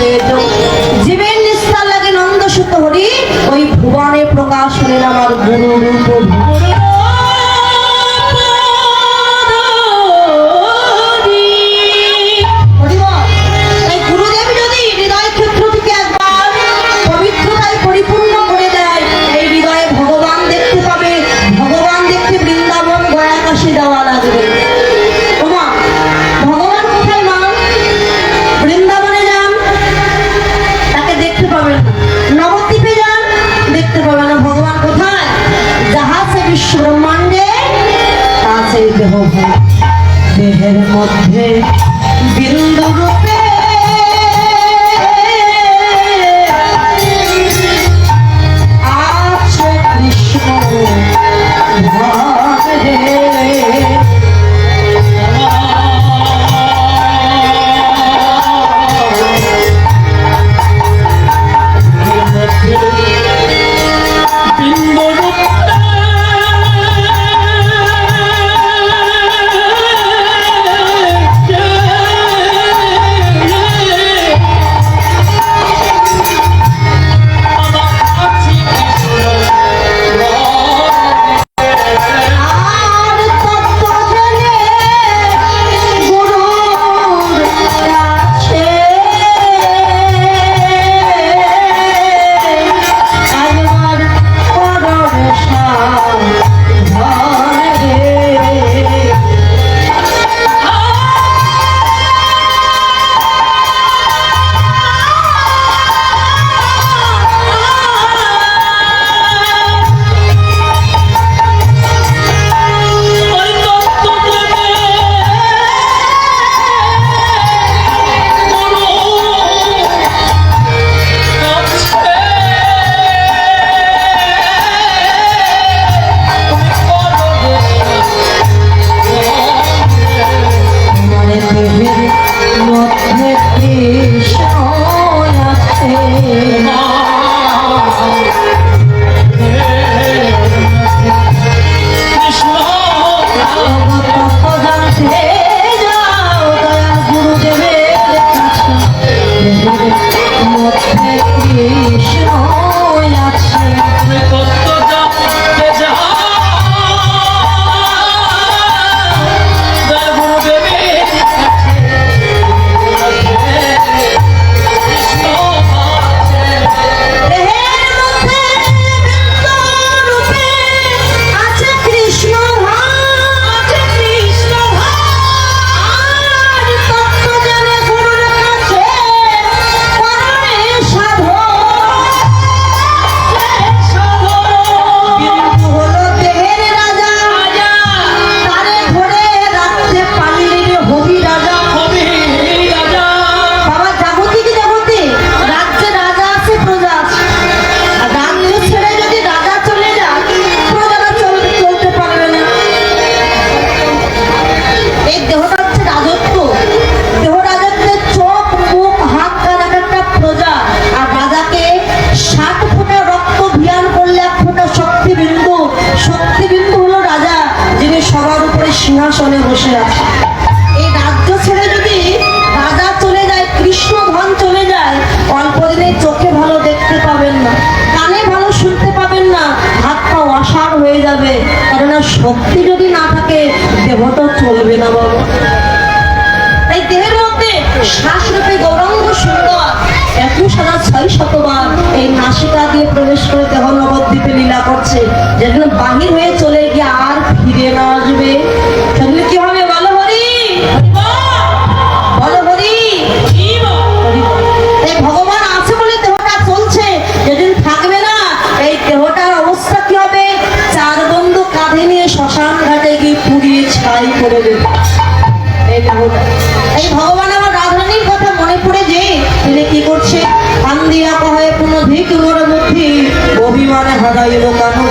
de yo মধ্যে অধিক মোর বুদ্ধি অভিমানে হারাইল কানু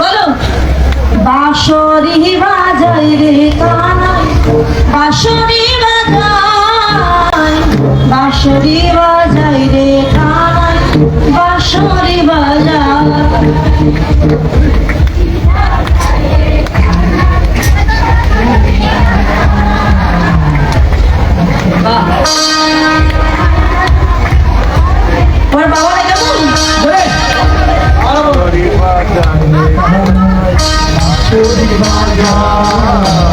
বলো। বাঁশরি বাজাই রে কানাই বাঁশরি বাজাই বাঁশরি বাজাই রে কানাই বাঁশরি বাজাই Goodbye, God.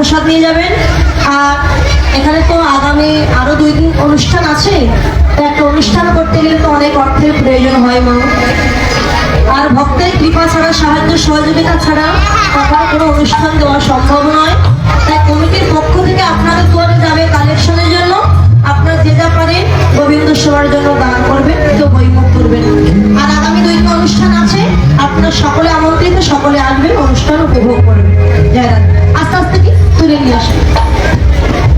প্রসাদ নিয়ে যাবেন। আর এখানে তো আগামী আরও দুই দিন অনুষ্ঠান আছে। একটা অনুষ্ঠান করতে গেলে তো অনেক অর্থের প্রয়োজন হয়, মা। আর ভক্তের কৃপা ছাড়া, সাহায্য সহযোগিতা ছাড়া কখনো কোনো অনুষ্ঠান দেওয়া সম্ভব নয়। তাই কমিটির পক্ষ থেকে আপনাদের দুয়ারে যাবে কালেকশনের জন্য। আপনারা যে যা পারেন গোবিন্দ সেবার জন্য দান করবেন কেউ বইমুখ করবেন আর আগামী দুই অনুষ্ঠান আছে। আপনারা সকলে আমন্ত্রিত, সকলে আসবেন, অনুষ্ঠান উপভোগ করবেন। 那个叫什么？